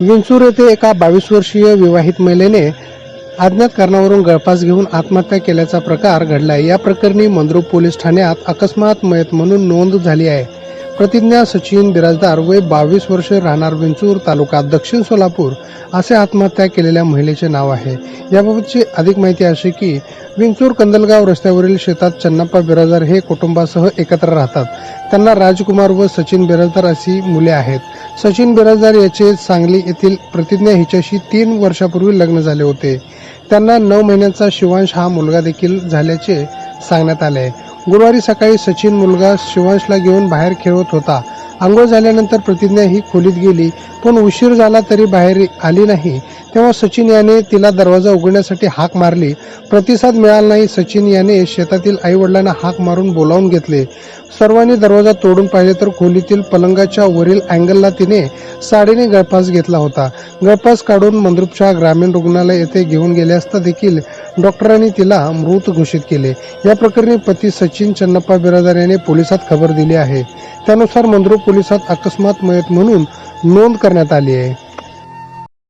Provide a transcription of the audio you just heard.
विंचूर येथे एका बावीस वर्षीय विवाहित महिलेने अज्ञात कारणावरून गळफास घेऊन आत्महत्या केल्याचा प्रकार घडलाय. या प्रकरणी मंद्रुप पोलीस ठाण्यात अकस्मात मयत म्हणून नोंद झाली आहे. प्रतिज्ञा सचिन बिराजदार वय बावीस वर्ष राहणार विंचूर तालुका दक्षिण सोलापूर असे आत्महत्या केलेल्या महिलेचे नाव आहे. याबाबतची अधिक माहिती अशी की विंचूर कंदलगाव रस्त्यावरील शेतात चन्नप्पा बिराजदार हे कुटुंबासह एकत्र राहतात. त्यांना राजकुमार व सचिन बिराजदार अशी मुले आहेत. सचिन बिराजदार याचे सांगली येथील प्रतिज्ञा हिच्याशी तीन वर्षापूर्वी लग्न झाले होते. त्यांना नऊ महिन्यांचा शिवांश हा मुलगा देखील झाल्याचे सांगण्यात आले आहे. गुरुवारी सकाळी सचिन मुलगा शिवांशला घेऊन बाहेर खेळत होता. आंघोळ झाल्यानंतर प्रतिज्ञा ही खोलीत गेली. पण उशीर झाला तरी बाहेर आली नाही. तेव्हा सचिन याने तिला दरवाजा उघडण्यासाठी हाक मारली. प्रतिसाद मिळाला नाही. सचिन याने शेतातील आई वडिलांना हाक मारून बोलावून घेतले. सर्वांनी दरवाजा तोडून पाहिले तर खोलीतील पलंगाच्या वरील अँगलला तिने साडीने गळफास घेतला होता. गळफास काढून मंद्रुपच्या ग्रामीण रुग्णालय येथे घेऊन गेले असता देखील डॉक्टरांनी तिला मृत घोषित केले. या प्रकरणी पती सचिन चन्नप्पा बिरादार याने पोलिसात खबर दिली आहे. त्यानुसार मंद्रुप पोलिसात अकस्मात मयत म्हणून नोंद करण्यात आली आहे.